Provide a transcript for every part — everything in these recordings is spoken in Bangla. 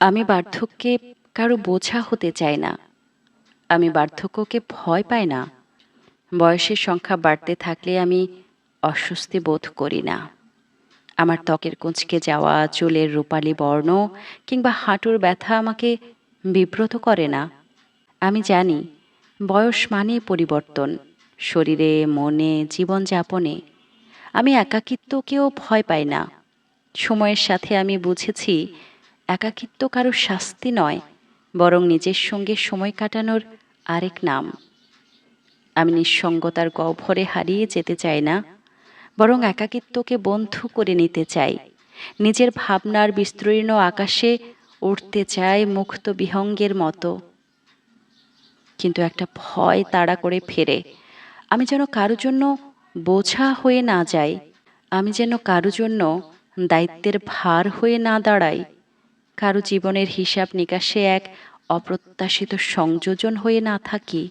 আমি বার্ধক্যে কারও বোঝা হতে চাই না। আমি বার্ধক্যকে ভয় পাই না। বয়সের সংখ্যা বাড়তে থাকলে আমি অস্বস্তি বোধ করি না। আমার ত্বকের কুঁচকে যাওয়া, চুলের রূপালী বর্ণ কিংবা হাঁটুর ব্যথা আমাকে বিব্রত করে না। আমি জানি, বয়স মানে পরিবর্তন, শরীরে, মনে, জীবনযাপনে। আমি একাকিত্বকেও ভয় পাই না। সময়ের সাথে আমি বুঝেছি একাকিত্ব কারও শাস্তি নয়, বরং নিজের সঙ্গে সময় কাটানোর আরেক নাম। আমি নিঃসঙ্গতার গহ্বরে হারিয়ে যেতে চাই না, বরং একাকিত্বকে বন্ধু করে নিতে চাই। নিজের ভাবনার বিস্তীর্ণ আকাশে উঠতে চাই মুক্ত বিহঙ্গের মতো। কিন্তু একটা ভয় তাড়া করে ফেরে, আমি যেন কারও জন্য বোঝা হয়ে না যাই, আমি যেন কারও জন্য দায়িত্বের ভার হয়ে না দাঁড়াই। কারও জীবনের হিসাব নিকাশে এক অপ্রত্যাশিত সংযোজন হয়ে না থাকি।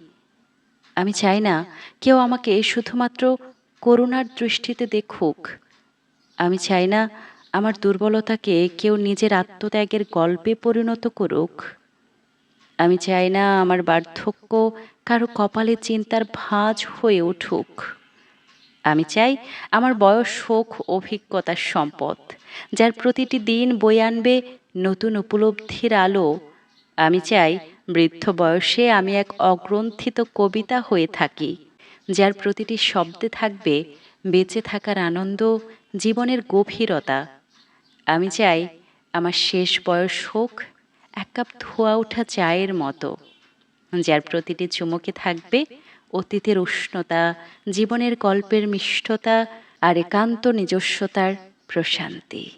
আমি চাই না কেউ আমাকে শুধুমাত্র করুণার দৃষ্টিতে দেখুক। আমি চাই না আমার দুর্বলতাকে কেউ নিজের আত্মত্যাগের গল্পে পরিণত করুক। আমি চাই না আমার বার্ধক্য কারও কপালে চিন্তার ভাঁজ হয়ে উঠুক। আমি চাই আমার বয়স হোক অভিজ্ঞতার সম্পদ, যার প্রতিটি দিন বয়ে আনবে নতুন উপলব্ধির আলো। আমি চাই বৃদ্ধ বয়সে আমি এক অগ্রন্থিত কবিতা হয়ে থাকি, যার প্রতিটি শব্দে থাকবে বেঁচে থাকার আনন্দ, জীবনের গভীরতা। আমি চাই আমার শেষ বয়স হোক এক কাপ ধোয়া ওঠা চায়ের মতো, যার প্রতিটি চুমকে থাকবে অতীতের উষ্ণতা জীবনের কল্পের মিষ্টতা আর একান্ত নিজস্বতার প্রশান্তি।